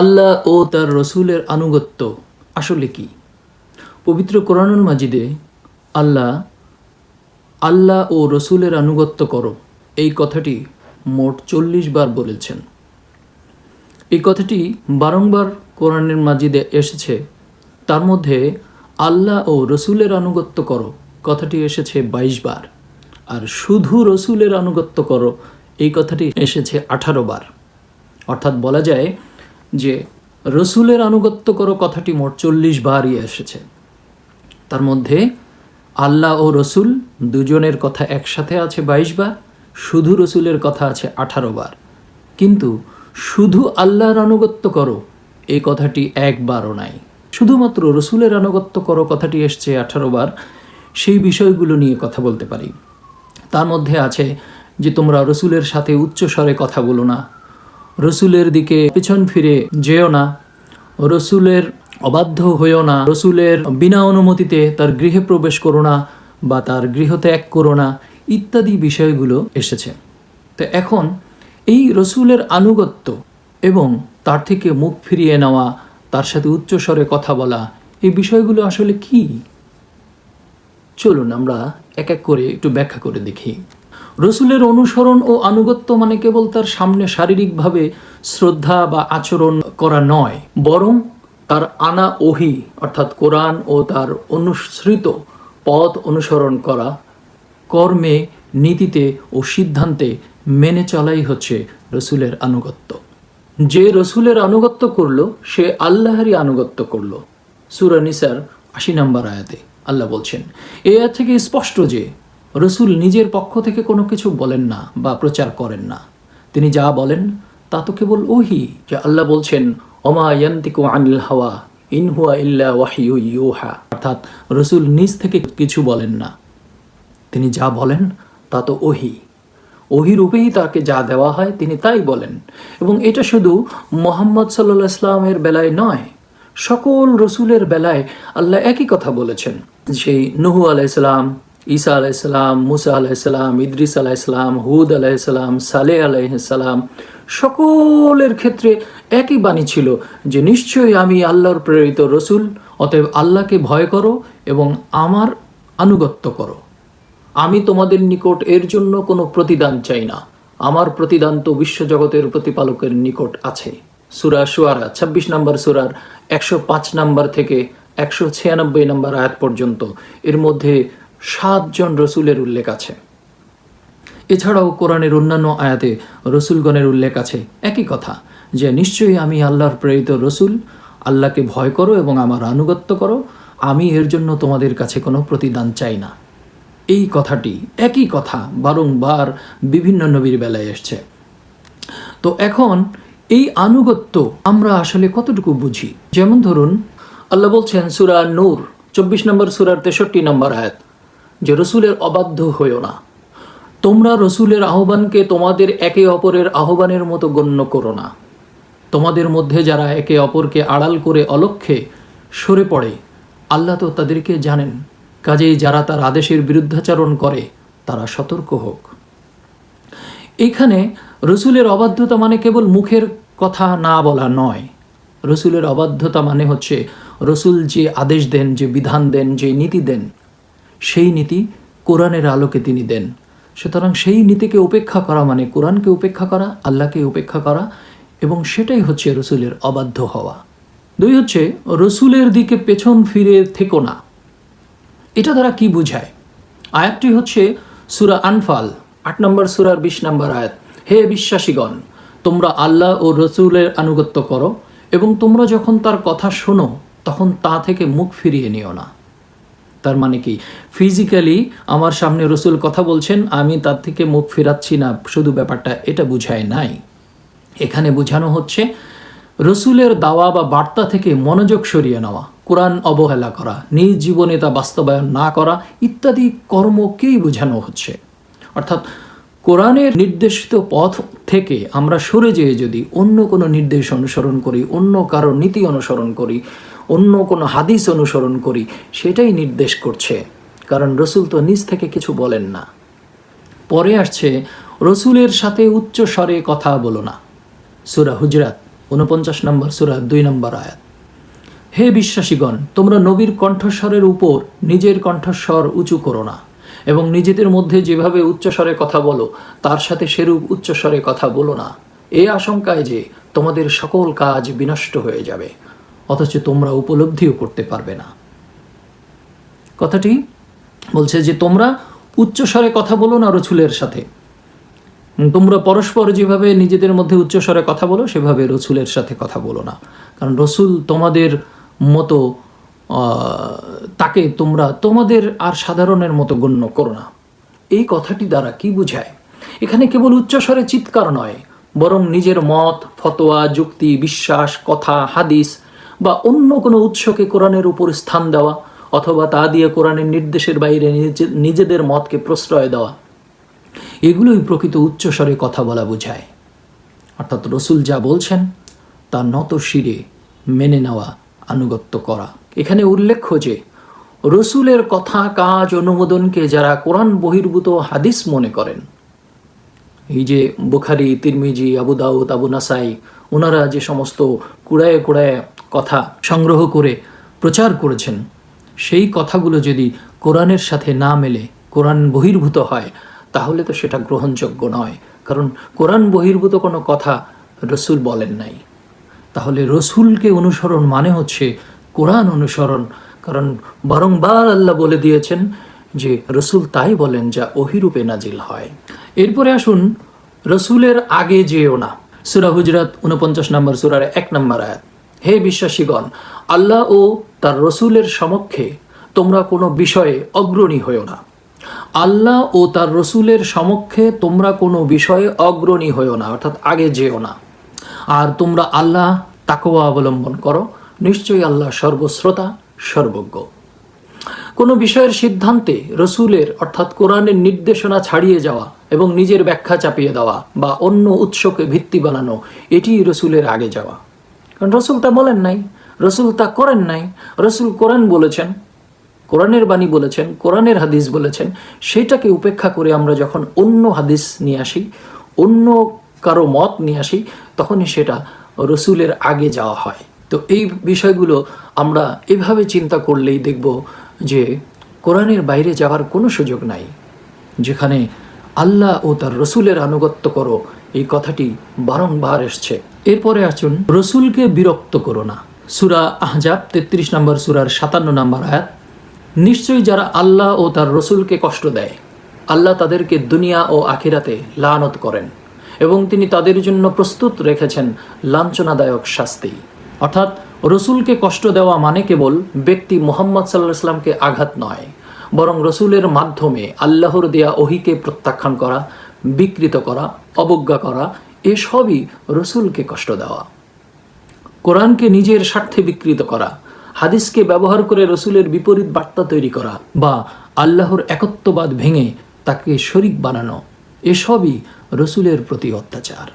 আল্লাহ ও তার রসুলের আনুগত্য। আসলে কি? পবিত্র কোরআনুল মাজিদে আল্লাহ আল্লাহ ও রসুলের আনুগত্য করো। এই কথাটি মোট চল্লিশ বার বলেছেন। এই কথাটি বারংবার কোরআনের মাজিদে এসেছে। তার মধ্যে আল্লাহ ও রসুলের আনুগত্য করো, কথাটি এসেছে বাইশ বার। আর শুধু রসুলের আনুগত্য করো, এই কথাটি এসেছে আঠারো বার। অর্থাৎ বলা যায় যে রসুলের আনুগত্য করো কথাটি মোট চল্লিশ বারই এসেছে। তার মধ্যে আল্লাহ ও রসুল দুজনের কথা একসাথে আছে বাইশ বার, শুধু রসুলের কথা আছে আঠারো বার। কিন্তু শুধু আল্লাহর আনুগত্য করো, এই কথাটি একবারও নাই। শুধুমাত্র রসুলের আনুগত্য করো কথাটি এসছে আঠারো বার, সেই বিষয়গুলো নিয়ে কথা বলতে পারি। তার মধ্যে আছে যে তোমরা রসুলের সাথে উচ্চ স্বরে কথা বলো না রসুলের দিকে পেছন ফিরে যেও না। রসুলের অবাধ্য হইও না। রসুলের বিনা অনুমতিতে তার গৃহে প্রবেশ করো না বা তার গৃহ ত্যাগ করো না, ইত্যাদি বিষয়গুলো এসেছে। তো এখন এই রসুলের আনুগত্য এবং তার থেকে মুখ ফিরিয়ে নেওয়া, তার সাথে উচ্চস্বরে কথা বলা, এই বিষয়গুলো আসলে কি? চলুন আমরা এক এক করে একটু ব্যাখ্যা করে দেখি। রসুলের অনুসরণ ও আনুগত্য মানে কেবল তার সামনে শারীরিকভাবে শ্রদ্ধা বা আচরণ করা নয়, বরং তার আনা ওহি, অর্থাৎ কোরআন ও তার অনুসৃত পথ অনুসরণ করা, কর্মে, নীতিতে ও সিদ্ধান্তে মেনে চলাই হচ্ছে রসুলের আনুগত্য। যে রসুলের আনুগত্য করল, সে আল্লাহরই আনুগত্য করল। সুরা নিসার আশি নম্বর আয়াতে আল্লাহ বলছেন, এ থেকে স্পষ্ট যে রসুল নিজের পক্ষ থেকে কোনো কিছু বলেন না বা প্রচার করেন না। তিনি যা বলেন, তা তো কেবল ওহি যে আল্লাহ বলছেন অমা ইয়ান্তিকু আনিল হাওয়া ইনহুয়া ইল্লা ওয়াহিউ ইউহা। অর্থাৎ রসুল নিজ থেকে কিছু বলেন না। তিনি যা বলেন, তা তো ওহি। ওহি রূপেই তাকে যা দেওয়া হয়, তিনি তাই বলেন। এবং এটা শুধু মোহাম্মদ সাল্লাহ ইসলামের বেলায় নয়, সকল রসুলের বেলায় আল্লাহ একই কথা বলেছেন। সেই নুহু আলাইসালাম ঈসা আলাইসালাম মুসা আলাইসালাম ইদ্রিস আলাইসালাম হুদ আলাইসালাম সালে আলাইসালাম সকলের ক্ষেত্রে একই বাণী ছিল যে নিশ্চয়ই আমি আল্লাহর প্রেরিত রসুল, অতএব আল্লাহকে ভয় করো এবং আমার আনুগত্য করো। আমি তোমাদের নিকট এর জন্য কোনো প্রতিদান চাই না। আমার প্রতিদান তো বিশ্বজগতের প্রতিপালকের নিকট আছে। সুরা সুয়ারা ২৬ নম্বর সুরার একশো পাঁচ নম্বর থেকে একশো ছিয়ানব্বই নম্বর আয়াত পর্যন্ত। এর মধ্যে সাতজন রসুলের উল্লেখ আছে। এছাড়াও কোরআনের অন্যান্য আয়াতে রসুলগণের উল্লেখ আছে একই কথা, যে নিশ্চয়ই আমি আল্লাহর প্রেরিত রসুল, আল্লাহকে ভয় করো এবং আমার আনুগত্য করো, আমি এর জন্য তোমাদের কাছে কোনো প্রতিদান চাই না। এই কথাটি একই কথা বারংবার বিভিন্ন নবীর বেলায় এসছে। তো এখন এই আনুগত্য আমরা আসলে কতটুকু বুঝি? যেমন ধরুন, আল্লাহ বলছেন সুরা নূর, চব্বিশ নম্বর সুরার তেষট্টি নম্বর আয়াত। যে রসুলের অবাধ্য হইও না। তোমরা রসুলের আহ্বানকে তোমাদের একে অপরের আহ্বানের মতো গণ্য করো না। তোমাদের মধ্যে যারা একে অপরকে আড়াল করে অলক্ষ্যে সরে পড়ে, আল্লাহ তো তাদেরকে জানেন। কাজেই যারা তার আদেশের বিরুদ্ধাচরণ করে, তারা সতর্ক হোক। এইখানে রসুলের অবাধ্যতা মানে কেবল মুখের কথা না বলা নয়। রসুলের অবাধ্যতা মানে হচ্ছে রসুল যে আদেশ দেন, যে বিধান দেন, যে নীতি দেন সেই নীতি কোরআনের আলোকে তিনি দেন। সুতরাং সেই নীতিকে উপেক্ষা করা মানে কোরআনকে উপেক্ষা করা, আল্লাহকে উপেক্ষা করা এবং সেটাই হচ্ছে রসুলের অবাধ্য হওয়া। দুই হচ্ছে, রসুলের দিকে পেছন ফিরে থেকো না। এটা তারা কি বুঝায়? আয়াতটি হচ্ছে সুরা আনফাল, আট নম্বর সুরার বিশ নম্বর আয়াত। হে বিশ্বাসীগণ, তোমরা আল্লাহ ও রসুলের আনুগত্য করো এবং তোমরা যখন তার কথা শোনো, তখন তা থেকে মুখ ফিরিয়ে নিও না। তার মানে কি? ফিজিক্যালি আমার সামনে রসুল কথা বলছেন, আমি তার থেকে মুখ ফেরাচ্ছি না, শুধু ব্যাপারটা এটা বুঝায় নাই। এখানে বোঝানো হচ্ছে, রসুলের দাওয়া বা বার্তা থেকে মনোযোগ সরিয়ে নেওয়া, কোরআন অবহেলা করা, নিজ জীবনে তা বাস্তবায়ন না করা, ইত্যাদি কর্মকেই বোঝানো হচ্ছে। অর্থাৎ কোরআনের নির্দেশিত পথ থেকে আমরা সরে যেয়ে যদি অন্য কোনো নির্দেশ অনুসরণ করি, অন্য কারও নীতি অনুসরণ করি অন্য কোনো হাদিস অনুসরণ করি, সেটাই নির্দেশ করছে। কারণ রসুল তো নিজ থেকে কিছু বলেন না। পরে আসছে, রসুলের সাথে উচ্চ স্বরে কথা বলো না। সুরা হুজরাত উনপঞ্চাশ নম্বর সুরা, দুই নম্বর আয়াত। হে বিশ্বাসীগণ, তোমরা নবীর কণ্ঠস্বরের উপর নিজের কণ্ঠস্বর উঁচু করো না, এবং নিজেদের মধ্যে যেভাবে উচ্চস্বরে কথা বলো, তার সাথে সেরূপ উচ্চস্বরে কথা বলো না। এ আশঙ্কায় যে তোমাদের সকল কাজ বিনষ্ট হয়ে যাবে। অথচ তোমরা উপলব্ধিও করতে পারবে না। কথাটি বলছে যে, তোমরা উচ্চস্বরে কথা বলো না রসুলের সাথে। তোমরা পরস্পর যেভাবে নিজেদের মধ্যে উচ্চস্বরে কথা বলো, সেভাবে রসুলের সাথে কথা বলো না। কারণ রসুল তোমাদের মতো তাকে তোমরা তোমাদের আর সাধারণের মতো গণ্য করো না। এই কথাটি দ্বারা কি বুঝায়? এখানে কেবল উচ্চস্বরে চিৎকার নয়, বরং নিজের মত, ফতোয়া, যুক্তি, বিশ্বাস, কথা, হাদিস বা অন্য কোনো উৎসকে কোরআনের উপর স্থান দেওয়া অথবা তা দিয়ে কোরআনের নির্দেশের বাইরে নিজেদের মতকে প্রশ্রয় দেওয়া, এগুলোই প্রকৃত উচ্চস্বরে কথা বলা বোঝায়। অর্থাৎ রসুল যা বলছেন, তা নত শিরে মেনে নেওয়া আনুগত্য করা। এখানে উল্লেখ্য যে, রসুলের কথা, কাজ, অনুমোদনকে যারা কোরআন বহির্ভূত হাদিস মনে করেন, এই যে বুখারি, তিরমিজি, আবু দাউদ, আবু নাসাই ওনারা যে সমস্ত কুড়ায় কুড়ায় কথা সংগ্রহ করে প্রচার করেছেন, সেই কথাগুলো যদি কোরআনের সাথে না মেলে, কোরআন বহির্ভূত হয়, তাহলে তো সেটা গ্রহণযোগ্য নয়। কারণ কোরআন বহির্ভূত কোনো কথা রসুল বলেন নাই। তাহলে রসুলকে অনুসরণ মানে হচ্ছে কোরআন অনুসরণ। কারণ বারংবার আল্লাহ বলে দিয়েছেন যে, রসুল তাই বলেন যা অহিরূপে নাজিল হয়। এরপরে আসুন রসুলের আগে যেও না। সুরা হুজরাত উনপঞ্চাশ নম্বর সুরার এক নম্বর আয়াত। হে বিশ্বাসীগণ, আল্লাহ ও তার রসুলের সমক্ষে তোমরা কোনো বিষয়ে অগ্রণী হয়েও না। আল্লাহ ও তার রসুলের সমক্ষে তোমরা কোনো বিষয়ে অগ্রণী হয়েও না, অর্থাৎ আগে যেও না। আর তোমরা আল্লাহ তাকওয়া অবলম্বন করো, নিশ্চয়ই আল্লাহ সর্বশ্রোতা, সর্বজ্ঞ। কোনো বিষয়ের সিদ্ধান্তে রসুলের, অর্থাৎ কোরআনের নির্দেশনা ছাড়িয়ে যাওয়া এবং নিজের ব্যাখ্যা চাপিয়ে দেওয়া বা অন্য উৎসকে ভিত্তি বানানো, এটি রসুলের আগে যাওয়া। কারণ রসুল তা বলেন নাই, রসুল তা করেন নাই, রসুল কোরআন বলেছেন, কোরআনের বাণী বলেছেন, কোরআনের হাদিস বলেছেন, সেটাকে উপেক্ষা করে আমরা যখন অন্য হাদিস নিয়ে আসি, অন্য কারও মত নিয়ে আসি, তখনই সেটা রসুলের আগে যাওয়া হয়। তো এই বিষয়গুলো আমরা এভাবে চিন্তা করলেই দেখব যে কোরআনের বাইরে যাওয়ার কোনো সুযোগ নাই, যেখানে আল্লাহ ও তার রসুলের আনুগত্য করো। এই কথাটি বারংবার এসছে। এরপরে আসুন, রসুলকে বিরক্ত করো না। সুরা আহজাব, তেত্রিশ নম্বর সুরার সাতান্ন নম্বর আয়াত। নিশ্চয়ই যারা আল্লাহ ও তার রসুলকে কষ্ট দেয়, আল্লাহ তাদেরকে দুনিয়া ও আখিরাতে লানত করেন এবং তিনি তাদের জন্য প্রস্তুত রেখেছেন লাঞ্ছনাদায়ক শাস্তি। অর্থাৎ রসুলকে কষ্ট দেওয়া মানে কেবল ব্যক্তি মোহাম্মদ সাল্লাহ ইসলামকে আঘাত নয় বরং রসুলের মাধ্যমে আল্লাহর দেয়া ওহিকে প্রত্যাখ্যান করা, বিকৃত করা, অবজ্ঞা করা, এসবই রসুলকে কষ্ট দেওয়া। কোরআনকে নিজের স্বার্থে বিকৃত করা, হাদিসকে ব্যবহার করে রসুলের বিপরীত বার্তা তৈরি করা বা আল্লাহর একত্ববাদ ভেঙে তাকে শরিক বানানো, এসবই রসুলের প্রতি অত্যাচার।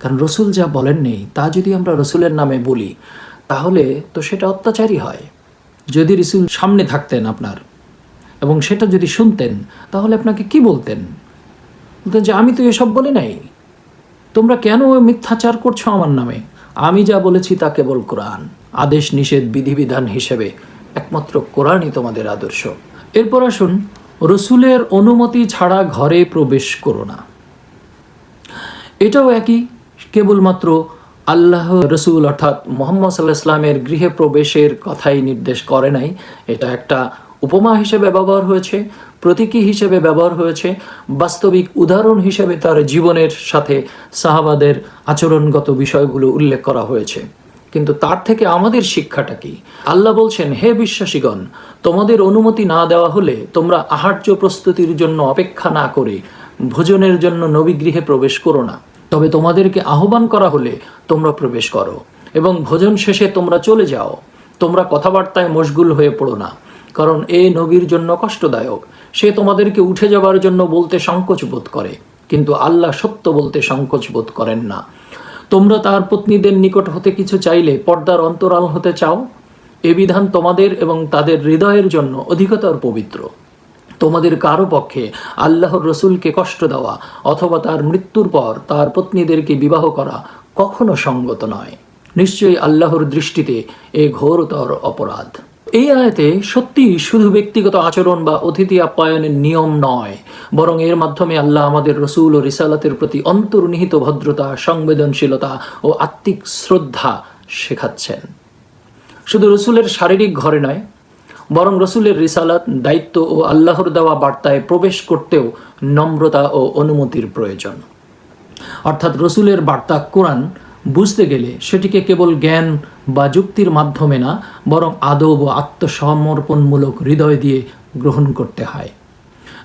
কারণ রসুল যা বলেন নেই, তা যদি আমরা রসুলের নামে বলি, তাহলে তো সেটা অত্যাচারই হয়। যদি রসুল সামনে থাকতেন আপনার এবং সেটা যদি শুনতেন, তাহলে আপনাকে কি বলতেন? বলতেন যে, আমি তো এসব বলি নাই। তোমরা কেন মিথ্যাচার করছ আমার নামে? আমি যা বলেছি তা কেবল কোরআন। আদেশ, নিষেধ, বিধিবিধান হিসেবে একমাত্র কোরআনই তোমাদের আদর্শ। এরপর আসুন, রসুলের অনুমতি ছাড়া ঘরে প্রবেশ করো না। এটাও একই, কেবলমাত্র আল্লাহ রসুল অর্থাৎ মোহাম্মদ সাল্লাহ ইসলামের গৃহে প্রবেশের কথাই নির্দেশ করে নাই। এটা একটা উপমা হিসেবে ব্যবহার হয়েছে, প্রতীকী হিসেবে ব্যবহার হয়েছে, বাস্তবিক উদাহরণ হিসেবে তার জীবনের সাথে সাহাবাদের আচরণগত বিষয়গুলো উল্লেখ করা হয়েছে। কিন্তু তার থেকে আমাদের শিক্ষাটা কি? আল্লাহ বলছেন, হে বিশ্বাসীগণ, তোমাদের অনুমতি না দেওয়া হলে তোমরা আহার্য প্রস্তুতির জন্য অপেক্ষা না করে ভোজনের জন্য নবীগৃহে প্রবেশ করো না। তবে তোমাদেরকে আহ্বান করা হলে তোমরা প্রবেশ করো এবং ভোজন শেষে তোমরা চলে যাও। তোমরা কথাবার্তায় মশগুল হয়ে পড়ো না। কারণ এ নবীর জন্য কষ্টদায়ক। সে তোমাদেরকে উঠে যাবার জন্য বলতে সংকোচ বোধ করে, কিন্তু আল্লাহ সত্য বলতে সংকোচ বোধ করেন না। তোমরা তার পত্নীদের নিকট হতে কিছু চাইলে পর্দার অন্তরাল হতে চাও। এ বিধান তোমাদের এবং তাদের হৃদয়ের জন্য অধিকতর পবিত্র। তোমাদের কারও পক্ষে আল্লাহর রসুলকে কষ্ট দেওয়া অথবা তার মৃত্যুর পর তার পত্নীদেরকে বিবাহ করা কখনো সঙ্গত নয়। নিশ্চয়ই আল্লাহর দৃষ্টিতে এ ঘোরতর অপরাধ। এই আয়াতে সত্যি শুধু ব্যক্তিগত আচরণ বা অতিথি আপ্যায়নের নিয়ম নয়, বরং এর মাধ্যমে আল্লাহ আমাদের রসুল ও রিসালাতের প্রতি অন্তর্নিহিত ভদ্রতা, সংবেদনশীলতা ও আত্মিক শ্রদ্ধা শেখাচ্ছেন। শুধু রসুলের শারীরিক ঘরে নয়, বরং রসুলের রিসালাত, দায়িত্ব ও আল্লাহর দেওয়া বার্তায় প্রবেশ করতেও নম্রতা ও অনুমতির প্রয়োজন। অর্থাৎ রসুলের বার্তা কোরআন বুঝতে গেলে সেটিকে কেবল জ্ঞান বা যুক্তির মাধ্যমে না, বরং আদব ও আত্মসমর্পণমূলক হৃদয় দিয়ে গ্রহণ করতে হয়।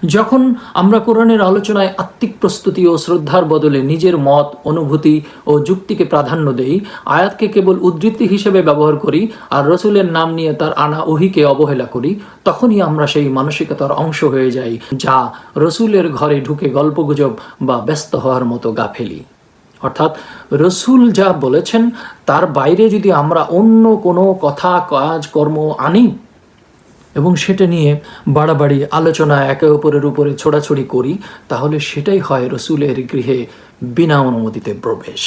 যখন আমরা কোরআনের আলোচনায় আত্মিক প্রস্তুতি ও শ্রদ্ধার বদলে নিজের মত, অনুভূতি ও যুক্তিকে প্রাধান্য দেই, আয়াতকে কেবল উদ্ধৃতি হিসেবে ব্যবহার করি আর রসুলের নাম নিয়ে তার আনা ওহিকে অবহেলা করি, তখনই আমরা সেই মানসিকতার অংশ হয়ে যাই, যা রসুলের ঘরে ঢুকে গল্পগুজব বা ব্যস্ত হওয়ার মতো গাফেলি অর্থাৎ রসুল যা বলেছেন, তার বাইরে যদি আমরা অন্য কোনো কথা, কাজ, কর্ম আনি এবং সেটা নিয়ে বাড়াবাড়ি আলোচনা একে অপরের উপরে ছোড়াছড়ি করি, তাহলে সেটাই হয় রসুলের গৃহে বিনা অনুমতিতে প্রবেশ।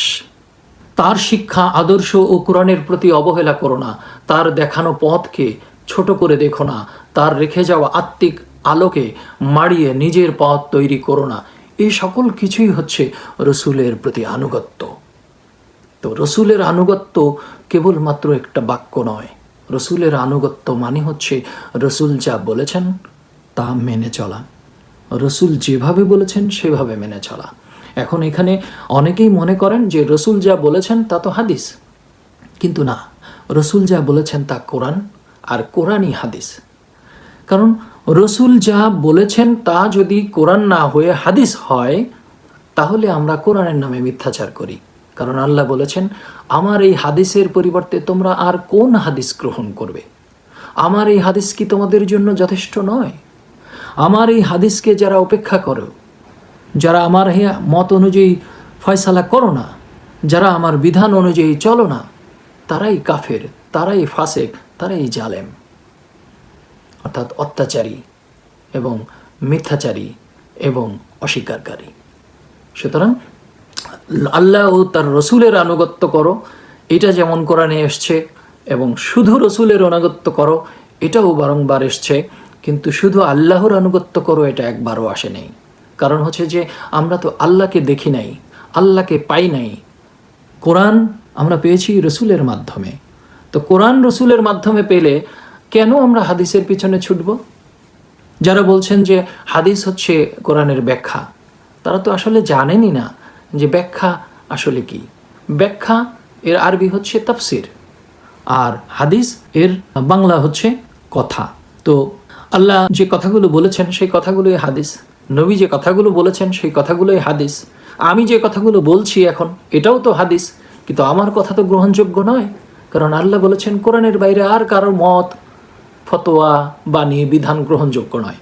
তার শিক্ষা, আদর্শ ও কোরআনের প্রতি অবহেলা করো না। তার দেখানো পথকে ছোট করে দেখো না। তার রেখে যাওয়া আত্মিক আলোকে মাড়িয়ে নিজের পথ তৈরি করো না। এই সকল কিছুই হচ্ছে রসুলের প্রতি আনুগত্য। তো রসুলের আনুগত্য কেবলমাত্র একটা বাক্য নয়। রসুলের আনুগত্য মানে হচ্ছে রসুল যা বলেছেন তা মেনে চলা। রসুল যেভাবে বলেছেন সেভাবে মেনে চলা। এখন এখানে অনেকেই মনে করেন যে রসুল যা বলেছেন তা তো হাদিস। কিন্তু না, রসুল যা বলেছেন তা কোরআন, আর কোরআনই হাদিস। কারণ রসুল যা বলেছেন তা যদি কোরআন না হয়ে হাদিস হয়, তাহলে আমরা কোরআনের নামে মিথ্যাচার করি। কারণ আল্লাহ বলেছেন, আমার এই হাদিসের পরিবর্তে তোমরা আর কোন হাদিস গ্রহণ করবে? আমার এই হাদিস কি তোমাদের জন্য যথেষ্ট নয়? আমার এই হাদিসকে যারা উপেক্ষা করো, যারা আমার মত অনুযায়ী ফয়সালা করো না, যারা আমার বিধান অনুযায়ী চলো না, তারাই কাফের, তারাই ফাসেক, তারাই জালেম। অর্থাৎ অত্যাচারী এবং মিথ্যাচারী এবং অস্বীকারী সুতরাং আল্লাহ ও তার রসুলের আনুগত্য করো, এটা যেমন কোরআনে এসছে, এবং শুধু রসুলের আনুগত্য করো, এটাও বারংবার এসছে, কিন্তু শুধু আল্লাহর আনুগত্য করো, এটা একবারও আসে নেই। কারণ হচ্ছে যে, আমরা তো আল্লাহকে দেখি নাই, আল্লাহকে পাই নাই। কোরআন আমরা পেয়েছি রসুলের মাধ্যমে। তো কোরআন রসুলের মাধ্যমে পেলে কেন আমরা হাদিসের পিছনে ছুটব? যারা বলছেন যে হাদিস হচ্ছে কোরআনের ব্যাখ্যা, তারা তো আসলে জানেনই না যে ব্যাখ্যা আসলে কি। ব্যাখ্যা এর আরবি হচ্ছে তাফসির, আর হাদিস এর বাংলা হচ্ছে কথা। তো আল্লাহ যে কথাগুলো বলেছেন সেই কথাগুলোই হাদিস, নবী যে কথাগুলো বলেছেন সেই কথাগুলোই হাদিস। আমি যে কথাগুলো বলছি এখন, এটাও তো হাদিস, কিন্তু আমার কথা তো গ্রহণযোগ্য নয়, কারণ আল্লাহ বলেছেন, কোরআনের বাইরে আর কারোর মত ফতোয়া বাণী বিধান গ্রহণযোগ্য নয়।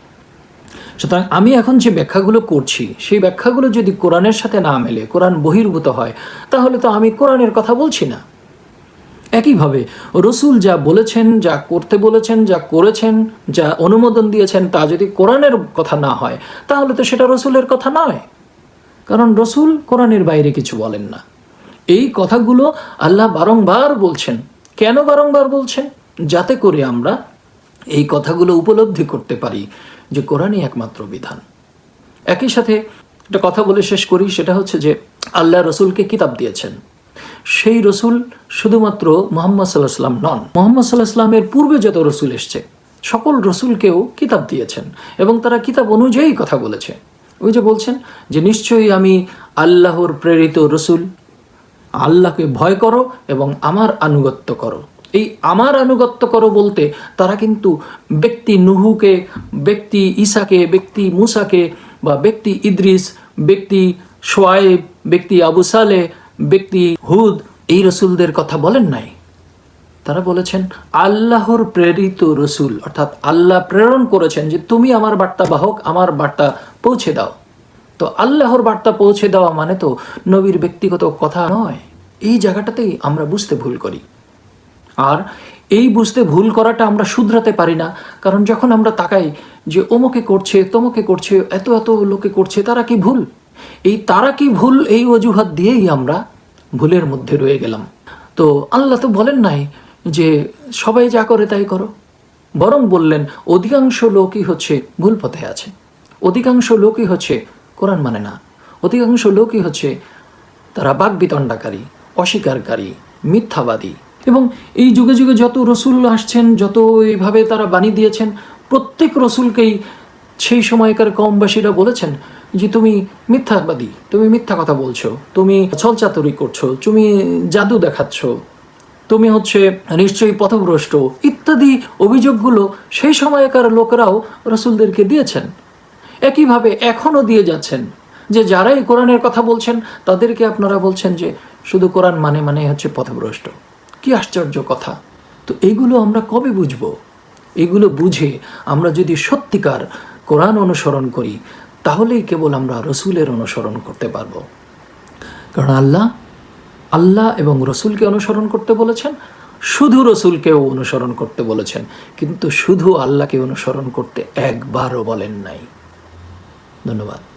সুতরাং আমি এখন যে ব্যাখ্যাগুলো করছি, সেই ব্যাখ্যাগুলো যদি কোরআনের সাথে না মেলে, কোরআন বহির্ভূত হয়, তাহলে তো আমি কোরআনের কথা বলছি না। একইভাবে রসুল যা বলেছেন, যা করতে বলেছেন, যা করেছেন, যা অনুমোদন দিয়েছেন, তা যদি কোরআনের কথা না হয়, তাহলে তো সেটা রসুলের কথা নয়। কারণ রসুল কোরআনের বাইরে কিছু বলেন না। এই কথাগুলো আল্লাহ বারংবার বলছেন। কেন বারংবার বলছেন? যাতে করে আমরা এই কথাগুলো উপলব্ধি করতে পারি যে কোরআনই একমাত্র বিধান। একই সাথে একটা কথা বলে শেষ করি, সেটা হচ্ছে যে আল্লাহ রসুলকে কিতাব দিয়েছেন। সেই রসুল শুধুমাত্র মোহাম্মদ সাল্লাহ সাল্লাম নন, মোহাম্মদ সাল্লাহ সাল্লামের পূর্বে যত রসুল এসছে, সকল রসুলকেও কিতাব দিয়েছেন এবং তারা কিতাব অনুযায়ী কথা বলেছে। ওই যে বলছেন যে নিশ্চয়ই আমি আল্লাহর প্রেরিত রসুল, আল্লাহকে ভয় করো এবং আমার আনুগত্য করো। এই আমার আনুগত্য করো বলতে তারা কিন্তু ব্যক্তি নুহুকে, ব্যক্তি ঈসাকে, ব্যক্তি মুসাকে বা ব্যক্তি ইদ্রিস, ব্যক্তি সোয়াইব, ব্যক্তি আবু সালে, ব্যক্তি হুদ এই রসুলদের কথা বলেন নাই। তারা বলেছেন, আল্লাহর প্রেরিত রসুল, অর্থাৎ আল্লাহ প্রেরণ করেছেন যে তুমি আমার বার্তা বাহক, আমার বার্তা পৌঁছে দাও। তো আল্লাহর বার্তা পৌঁছে দেওয়া মানে তো নবীর ব্যক্তিগত কথা নয়। এই জায়গাটাতেই আমরা বুঝতে ভুল করি। আর এই বুঝতে ভুল করাটা আমরা শুধরাতে পারি না। কারণ যখন আমরা তাকাই যে ওমকে করছে, তমকে করছে, এত এত লোকে করছে, তারা কি ভুল? এই তারা কি ভুল, এই অজুহাত দিয়েই আমরা ভুলের মধ্যে রয়ে গেলাম। তো আল্লাহ তো বলেন নাই যে, সবাই যা করে তাই করো। বরং বললেন, অধিকাংশ লোকই হচ্ছে ভুল পথে আছে। অধিকাংশ লোকই হচ্ছে কোরআন মানে না। অধিকাংশ লোকই হচ্ছে তারা বাগবিতণ্ডাকারী অস্বীকারী, মিথ্যাবাদী এবং এই যুগে যুগে যত রসুল আসছেন, যত এইভাবে তারা বাণী দিয়েছেন, প্রত্যেক রসুলকেই সেই সময়কার কমবাসীরা বলেছেন যে, তুমি মিথ্যাবাদী, তুমি মিথ্যা কথা বলছো, তুমি ছলচাতুরি করছ, তুমি জাদু দেখাচ্ছ, তুমি হচ্ছে নিশ্চয়ই পথভ্রষ্ট, ইত্যাদি অভিযোগগুলো সেই সময়কার লোকেরাও রসুলদেরকে দিয়েছেন। একইভাবে এখনও দিয়ে যাচ্ছেন যে, যারাই কোরআনের কথা বলছেন, তাদেরকে আপনারা বলছেন যে, শুধু কোরআন মানে মানে হচ্ছে পথভ্রষ্ট। কি আশ্চর্য কথা। তো এগুলো আমরা কবে বুঝব? এগুলো বুঝে আমরা যদি সত্যিকার কোরআন অনুসরণ করি, তাহলেই কেবল আমরা রসুলের অনুসরণ করতে পারব। কারণ আল্লাহ আল্লাহ এবং রসুলকে অনুসরণ করতে বলেছেন, শুধু রসুলকেও অনুসরণ করতে বলেছেন, কিন্তু শুধু আল্লাহকে অনুসরণ করতে একবারও বলেন নাই। ধন্যবাদ।